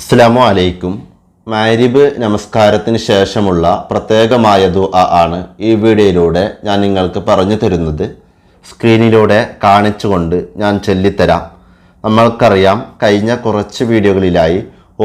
അസ്സാമു അലൈക്കും. മാരിബ് നമസ്കാരത്തിന് ശേഷമുള്ള പ്രത്യേകമായ ദുആ ആണ് ഈ വീഡിയോയിലൂടെ ഞാൻ നിങ്ങൾക്ക് പറഞ്ഞു തരുന്നത്. സ്ക്രീനിലൂടെ കാണിച്ചുകൊണ്ട് ഞാൻ ചൊല്ലിത്തരാം. നമ്മൾക്കറിയാം കഴിഞ്ഞ കുറച്ച് വീഡിയോകളിലായി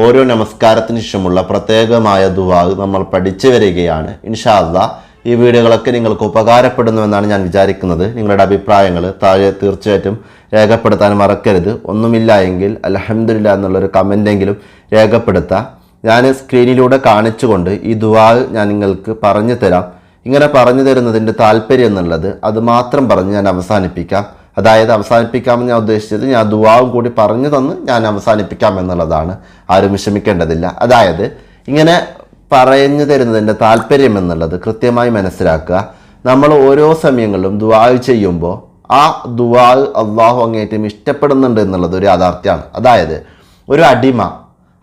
ഓരോ നമസ്കാരത്തിന് ശേഷമുള്ള പ്രത്യേകമായ ദുവാ നമ്മൾ പഠിച്ചു വരികയാണ്. ഇൻഷാ അല്ലാ ഈ വീഡിയോകളൊക്കെ നിങ്ങൾക്ക് ഉപകാരപ്പെടുന്നുവെന്നാണ് ഞാൻ വിചാരിക്കുന്നത്. നിങ്ങളുടെ അഭിപ്രായങ്ങൾ താഴെ തീർച്ചയായിട്ടും രേഖപ്പെടുത്താൻ മറക്കരുത്. ഒന്നുമില്ല എങ്കിൽ അലഹമില്ല എന്നുള്ളൊരു കമന്റെങ്കിലും രേഖപ്പെടുത്താം. ഞാൻ സ്ക്രീനിലൂടെ കാണിച്ചുകൊണ്ട് ഈ ദുവാ ഞാൻ നിങ്ങൾക്ക് പറഞ്ഞു തരാം. ഇങ്ങനെ പറഞ്ഞു തരുന്നതിന്റെ താല്പര്യം എന്നുള്ളത് അത് മാത്രം പറഞ്ഞ് ഞാൻ അവസാനിപ്പിക്കാം. അതായത് അവസാനിപ്പിക്കാമെന്ന് ഞാൻ ഉദ്ദേശിച്ചത് ഞാൻ ദുവാവും കൂടി പറഞ്ഞു തന്ന് ഞാൻ അവസാനിപ്പിക്കാം എന്നുള്ളതാണ്. ആരും വിഷമിക്കേണ്ടതില്ല. അതായത് ഇങ്ങനെ പറഞ്ഞു തരുന്നതിന്റെ താല്പര്യം എന്നുള്ളത് കൃത്യമായി മനസ്സിലാക്കുക. നമ്മൾ ഓരോ സമയങ്ങളിലും ദുവാ ചെയ്യുമ്പോൾ ആ ദുവാ അള്ളാഹു അങ്ങേറ്റം ഇഷ്ടപ്പെടുന്നുണ്ട് എന്നുള്ളത് ഒരു യാഥാർത്ഥ്യമാണ്. അതായത് ഒരു അടിമ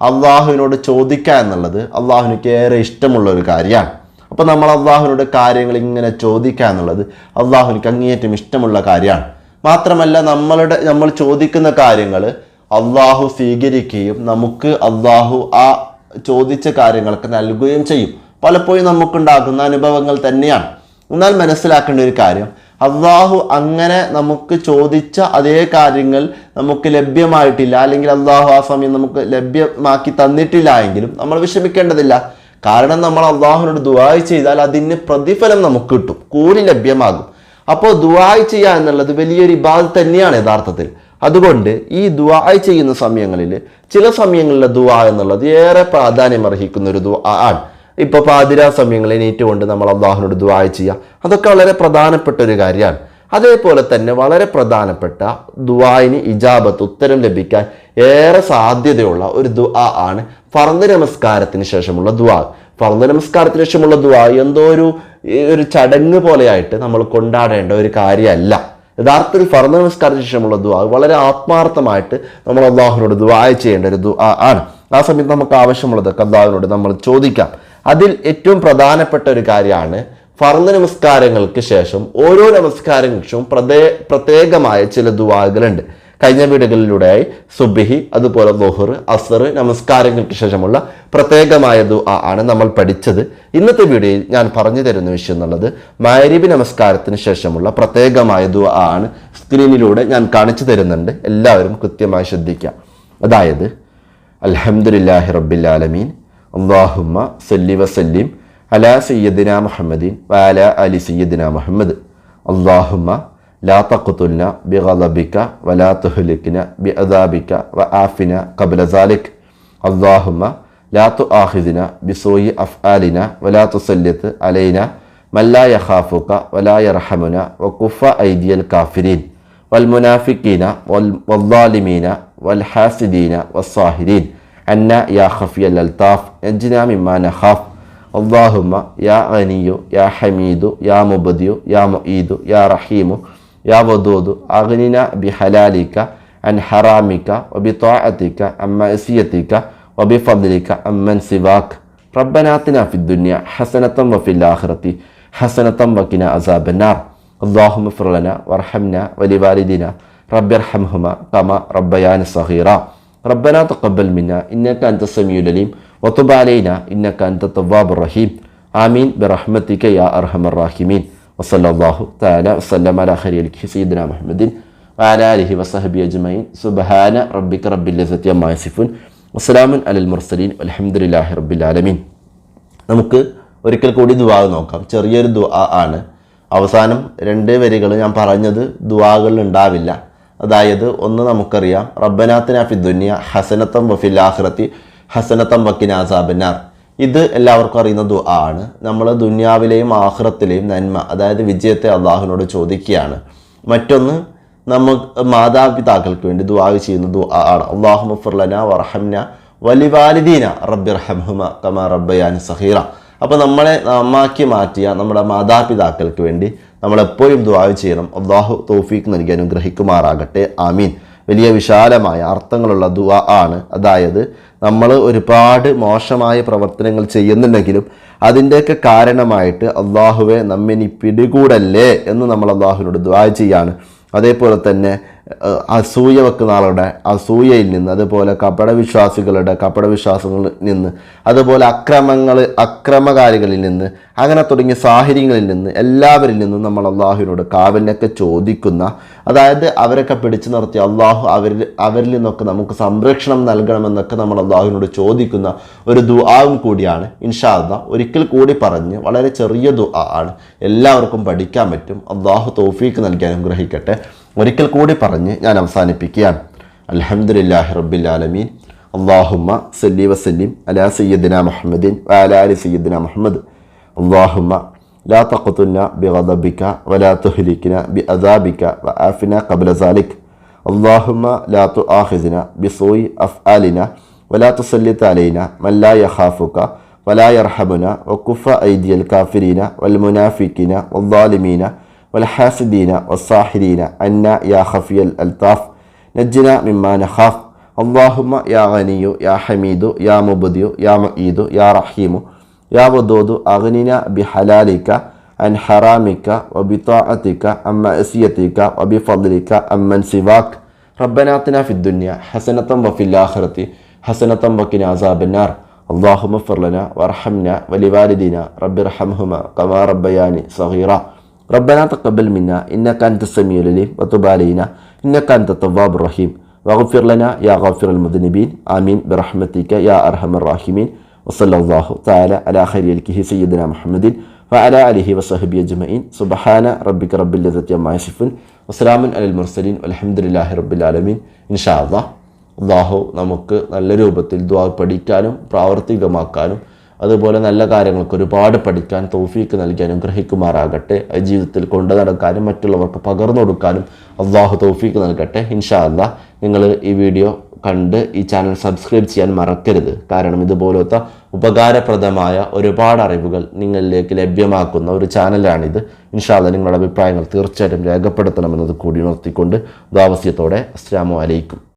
അള്ളാഹുവിനോട് ചോദിക്കുക എന്നുള്ളത് അള്ളാഹുവിനക്ക് ഏറെ ഇഷ്ടമുള്ള ഒരു കാര്യമാണ്. അപ്പോൾ നമ്മൾ അള്ളാഹുവിനോട് കാര്യങ്ങൾ ഇങ്ങനെ ചോദിക്കുക എന്നുള്ളത് അള്ളാഹുവിനക്ക് അങ്ങേയറ്റം ഇഷ്ടമുള്ള കാര്യമാണ്. മാത്രമല്ല നമ്മളുടെ നമ്മൾ ചോദിക്കുന്ന കാര്യങ്ങൾ അള്ളാഹു സ്വീകരിക്കുകയും നമുക്ക് അള്ളാഹു ആ ചോദിച്ച കാര്യങ്ങൾക്ക് നൽകുകയും ചെയ്യും. പലപ്പോഴും നമുക്കുണ്ടാകുന്ന അനുഭവങ്ങൾ തന്നെയാണ്. എന്നാൽ മനസ്സിലാക്കേണ്ട ഒരു കാര്യം അള്ളാഹു അങ്ങനെ നമുക്ക് ചോദിച്ച അതേ കാര്യങ്ങൾ നമുക്ക് ലഭ്യമായിട്ടില്ല അല്ലെങ്കിൽ അള്ളാഹു ആ സമയം നമുക്ക് ലഭ്യമാക്കി തന്നിട്ടില്ല എങ്കിലും നമ്മൾ വിഷമിക്കേണ്ടതില്ല. കാരണം നമ്മൾ അള്ളാഹുവിനോട് ദുബായ് ചെയ്താൽ അതിന് പ്രതിഫലം നമുക്ക് കിട്ടും കൂടി ലഭ്യമാകും. അപ്പോൾ ദുബായ് ചെയ്യുക എന്നുള്ളത് വലിയൊരു ഇബാദ് തന്നെയാണ് യഥാർത്ഥത്തിൽ. അതുകൊണ്ട് ഈ ദുആ ചെയ്യുന്ന സമയങ്ങളിൽ ചില സമയങ്ങളിലെ ദുആ എന്നുള്ളത് ഏറെ പ്രാധാന്യം അർഹിക്കുന്ന ഒരു ദുആ ആണ്. ഇപ്പോൾ പാതിരാ സമയങ്ങളിൽ നീറ്റുകൊണ്ട് നമ്മൾ അള്ളാഹുനോട് ദുആ ചെയ്യുക അതൊക്കെ വളരെ പ്രധാനപ്പെട്ട ഒരു കാര്യമാണ്. അതേപോലെ തന്നെ വളരെ പ്രധാനപ്പെട്ട ദുവായിന് ഇജാബത്ത് ഉത്തരം ലഭിക്കാൻ ഏറെ സാധ്യതയുള്ള ഒരു ദുആ ആണ് ഫർദ് നമസ്കാരത്തിന് ശേഷമുള്ള ദുആ. ഫർദ് നമസ്കാരത്തിന് ശേഷമുള്ള ദുആ എന്തോ ഒരു ഒരു ചടങ്ങ് പോലെയായിട്ട് നമ്മൾ കൊണ്ടാടേണ്ട ഒരു കാര്യമല്ല. യഥാർത്ഥത്തിൽ ഫർദ് നമസ്കാരത്തിന് ശേഷമുള്ള ദുആ വളരെ ആത്മാർത്ഥമായിട്ട് നമ്മൾ അള്ളാഹുവിനോട് ദുആ ചെയ്യേണ്ട ഒരു ദുആ ആണ്. ആ സമയത്ത് നമുക്ക് ആവശ്യമുള്ളത് അള്ളാഹുവിനോട് നമ്മൾ ചോദിക്കാം. അതിൽ ഏറ്റവും പ്രധാനപ്പെട്ട ഒരു കാര്യമാണ് ഫർദ് നമസ്കാരങ്ങൾക്ക് ശേഷം ഓരോ നമസ്കാരങ്ങൾക്കും ശേഷവും പ്രതേ പ്രത്യേകമായ ചില ദുആകളുണ്ട്. കഴിഞ്ഞ വീടുകളിലൂടെയായി സുബിഹി അതുപോലെ ദോഹർ അസർ നമസ്കാരങ്ങൾക്ക് ശേഷമുള്ള പ്രത്യേകമായ ദുആ ആണ് നമ്മൾ പഠിച്ചത്. ഇന്നത്തെ വീഡിയോയിൽ ഞാൻ പറഞ്ഞു തരുന്ന വിഷയം എന്നുള്ളത് മാരിബി നമസ്കാരത്തിന് ശേഷമുള്ള പ്രത്യേകമായ ദുആ ആണ് സ്ക്രീനിലൂടെ ഞാൻ കാണിച്ചു തരുന്നുണ്ട്. എല്ലാവരും കൃത്യമായി ശ്രദ്ധിക്കാം അതായത് അലഹമുല്ലാഹി റബ്ബിൽ ആലമീൻ അള്ളാഹുമ്മ സല്ലി വസല്ലിം അല സയ്യദിന മുഹമ്മദീൻ വാല അലി സയ്യദിന മുഹമ്മദ് അള്ളാഹുമ്മ لا تقتلنا بغضبك ولا تهلكنا بأذابك وآفنا قبل ذلك. اللهم لا تؤاخذنا بسوء أفعالنا ولا تسلط علينا من لا يخافك ولا يرحمنا وكف أيدي الكافرين والمنافقين والظالمين والحاسدين والصاهرين عنا يا خفي الألطاف انجنا مما نخاف. اللهم يا غني يا حميد يا مبدي يا مؤيد يا رحيم. يا ودود أغننا بحلالك عن حرامك وبطاعتك عن معصيتك وبفضلك عمن سواك. ربنا آتنا في الدنيا حسنة وفي الآخرة حسنة وقنا عذاب النار. اللهم اغفر لنا وارحمنا ولوالدنا رب ارحمهما كما ربياني صغيرا. ربنا تقبل منا إنك أنت السميع العليم. وتب علينا إنك أنت التواب الرحيم. آمين برحمتك يا أرحم الراحمين. വസല്ലാഹു താല വസ്ലം അല ഹരി അലിഖി സീദന മുഹമ്മദീൻ വാലാലിഹി വസഹബി അജ്മൈൻ സുബഹാന റബ്ബിക്ക് റബ്ബില്ലസത്തി അമ്മാസിഫുൻ വസ്സലാമുൻ അലൽ മുർസലീൻ അലഹമുല്ലാഹി റബ്ബിലാലമീൻ നമുക്ക് ഒരിക്കൽ കൂടി ദുവാ നോക്കാം. ചെറിയൊരു ദുആ ആണ്. അവസാനം രണ്ട് വരികൾ ഞാൻ പറഞ്ഞത് ദുവാകളിൽ ഉണ്ടാവില്ല. അതായത് ഒന്ന് നമുക്കറിയാം. റബ്ബനാത്തിന ഫിദുന്യ ഹസനത്തം വഫിൽ ആഹ്റത്തി ഹസനത്തം വക്കിൻ ആസാബിനാർ ഇത് എല്ലാവർക്കും അറിയുന്ന ദുആ ആണ് നമ്മൾ ദുന്യാവിലെയും ആഹ്റത്തിലെയും നന്മ അതായത് വിജയത്തെ അള്ളാഹുവിനോട് ചോദിക്കുകയാണ്. മറ്റൊന്ന് നമ്മൾ മാതാപിതാക്കൾക്ക് വേണ്ടി ദുആ ചെയ്യുന്ന ദുആ ആണ്. അള്ളാഹു മുഫർലന വർഹംന വലിവാലിദീന റബ്ബിർഹംഹുമ കമ റബ്ബയാൻ സഹീറ അപ്പോൾ നമ്മളെ നമ്മാക്കി മാറ്റിയ നമ്മുടെ മാതാപിതാക്കൾക്ക് വേണ്ടി നമ്മളെപ്പോഴും ദുആ ചെയ്യണം. അള്ളാഹു തോഫീക്ക് നൽകി അനുഗ്രഹിക്കുമാറാകട്ടെ. ആമീൻ. വലിയ വിശാലമായ അർത്ഥങ്ങളുള്ള ദുആ ആണ്. അതായത് നമ്മൾ ഒരുപാട് മോശമായ പ്രവർത്തനങ്ങൾ ചെയ്യുന്നുണ്ടെങ്കിലും അതിന്റെയൊക്കെ കാരണമായിട്ട് അള്ളാഹുവെ നമ്മിനി പിടികൂടല്ലേ എന്ന് നമ്മൾ അള്ളാഹുവിനോട് ദുആ ചെയ്യാണ്. അതേപോലെ തന്നെ അസൂയ വെക്കുന്ന ആളുടെ അസൂയയിൽ നിന്ന് അതുപോലെ കപടവിശ്വാസികളുടെ കപടവിശ്വാസങ്ങളിൽ നിന്ന് അതുപോലെ അക്രമങ്ങൾ അക്രമകാരികളിൽ നിന്ന് അങ്ങനെ തുടങ്ങിയ സാഹചര്യങ്ങളിൽ നിന്ന് എല്ലാവരിൽ നിന്നും നമ്മൾ അള്ളാഹുവിനോട് കാവലിനൊക്കെ ചോദിക്കുന്ന അതായത് അവരൊക്കെ പിടിച്ചു നിർത്തി അള്ളാഹു അവരിൽ അവരിൽ നിന്നൊക്കെ നമുക്ക് സംരക്ഷണം നൽകണമെന്നൊക്കെ നമ്മൾ അള്ളാഹുവിനോട് ചോദിക്കുന്ന ഒരു ദുആവും കൂടിയാണ്. ഇൻഷാദ ഒരിക്കൽ കൂടി പറഞ്ഞ് വളരെ ചെറിയ ദുആ ആണ്. എല്ലാവർക്കും പഠിക്കാൻ പറ്റും. അള്ളാഹു തോഫീക്ക് നൽകി അനുഗ്രഹിക്കട്ടെ. ഒരിക്കൽ കൂടി പറഞ്ഞ് ഞാൻ അവസാനിപ്പിക്കുകയാണ് അൽഹംദുലില്ലാഹി റബ്ബിൽ ആലമീൻ അള്ളാഹുമ്മ സല്ലി വസല്ലിം അലാ സയ്യദിന മുഹമ്മദിൻ വഅലാ അലി സയ്യദിന മുഹമ്മദ് اللهم لا تقتلنا بغضبك ولا تهلكنا بعذابك وعافنا قبل ذلك اللهم لا تؤاخذنا بسوء أفعالنا ولا تسلط علينا من لا يخافك ولا يرحمنا وكف أيدي الكافرين والمنافقين والظالمين والحاسدين والساحرين عنا يا خفي الألطاف. نجنا مما نخاف. اللهم يا غني يا حميد يا مبدي يا معيد يا رحيم يا ودود أغننا بحلالك عن حرامك وبطاعتك عن معصيتك وبفضلك عمن سواك. ربنا آتنا في الدنيا حسنة وفي الآخرة حسنة وقنا عذاب النار. اللهم اغفر لنا وارحمنا ولوالدينا. رب ارحمهما كما ربياني صغيرا. ربنا تقبل منا إنك أنت السميع العليم وتب علينا إنك أنت التواب الرحيم واغفر لنا يا غافر المذنبين آمين برحمتك يا أرحم الراحمين وصلى الله تعالى على خير الكه سيدنا محمد وعلى آله وصحبه أجمعين سبحان ربك رب العزة عما يصفون وسلام على المرسلين والحمد لله رب العالمين إن شاء الله അള്ളാഹു നമുക്ക് നല്ല രൂപത്തിൽ ദ്വാ പഠിക്കാനും പ്രാവർത്തികമാക്കാനും അതുപോലെ നല്ല കാര്യങ്ങൾക്ക് ഒരുപാട് പഠിക്കാൻ തൗഫീക്ക് നൽകി അനുഗ്രഹിക്കുമാറാകട്ടെ ജീവിതത്തിൽ കൊണ്ടു നടക്കാനും മറ്റുള്ളവർക്ക് പകർന്നു കൊടുക്കാനും അള്ളാഹു തൗഫീക്ക് നൽകട്ടെ. ഇൻഷാ നിങ്ങൾ ഈ വീഡിയോ കണ്ട് ഈ ചാനൽ സബ്സ്ക്രൈബ് ചെയ്യാൻ മറക്കരുത്. കാരണം ഇതുപോലത്തെ ഉപകാരപ്രദമായ ഒരുപാട് അറിവുകൾ നിങ്ങളിലേക്ക് ലഭ്യമാക്കുന്ന ഒരു ചാനലാണിത്. ഇൻഷാല്ല നിങ്ങളുടെ അഭിപ്രായങ്ങൾ തീർച്ചയായിട്ടും രേഖപ്പെടുത്തണമെന്നത് കൂടി ഉണർത്തിക്കൊണ്ട് ദാവസ്യത്തോടെ അസ്സാമു അലൈക്കും.